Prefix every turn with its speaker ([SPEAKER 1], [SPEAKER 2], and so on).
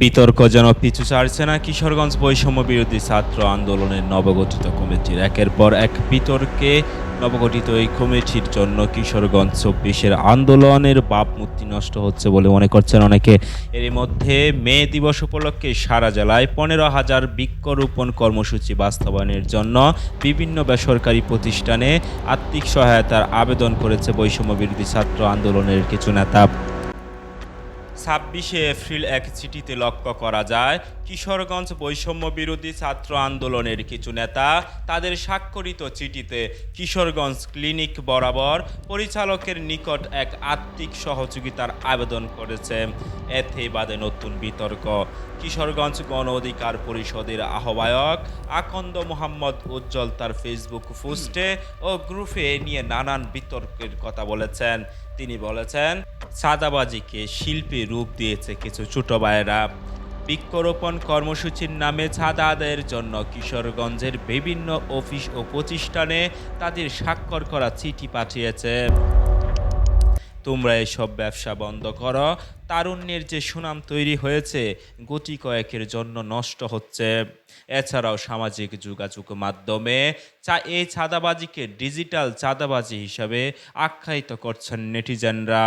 [SPEAKER 1] বিতর্ক যেন পিছু ছাড়ছে না কিশোরগঞ্জ বৈষম্য বিরোধী ছাত্র আন্দোলনের নবগঠিত কমিটির। একের পর এক বিতর্কে নবগঠিত এই কমিটির জন্য কিশোরগঞ্জ চব্বিশের আন্দোলনের ভাবমূর্তি নষ্ট হচ্ছে বলে মনে করছেন অনেকে। এর মধ্যে মে দিবস উপলক্ষে সারা জেলায় পনেরো হাজার বৃক্ষরোপণ কর্মসূচি বাস্তবায়নের জন্য বিভিন্ন বেসরকারি প্রতিষ্ঠানে আর্থিক সহায়তার আবেদন করেছে বৈষম্য বিরোধী ছাত্র আন্দোলনের কিছু নেতা। ছাব্বিশে এপ্রিল এক চিঠিতে লক্ষ্য করা যায়, কিশোরগঞ্জ বৈষম্য বিরোধী ছাত্র আন্দোলনের কিছু নেতা তাদের স্বাক্ষরিত চিঠিতে কিশোরগঞ্জ ক্লিনিক বরাবর পরিচালকের নিকট এক আর্থিক সহযোগিতার আবেদন করেছে। এতে বাদে নতুন বিতর্ক। কিশোরগঞ্জ গণ অধিকার পরিষদের আহ্বায়ক আকন্দ মোহাম্মদ উজ্জ্বল তার ফেসবুক পোস্টে ও গ্রুপে নিয়ে নানান বিতর্কের কথা বলেছেন। তিনি বলেছেন, সাদাবাজিকে শিল্পী রূপ দিয়েছে কিছু ছোট ভাইয়েরা। বৃক্ষরোপণ কর্মসূচির নামে চাঁদা আদায়ের জন্য কিশোরগঞ্জের বিভিন্ন অফিস ও প্রতিষ্ঠানে তাদের স্বাক্ষর করা চিঠি পাঠিয়েছে। তোমরা এসব ব্যবসা বন্ধ করো। তারুণ্যের যে সুনাম তৈরি হয়েছে গুটি কয়েকের জন্য নষ্ট হচ্ছে। এছাড়াও সামাজিক যোগাযোগ মাধ্যমে চা এই চাঁদাবাজিকে ডিজিটাল চাঁদাবাজি হিসাবে আখ্যায়িত করছেন নেটিজেনরা।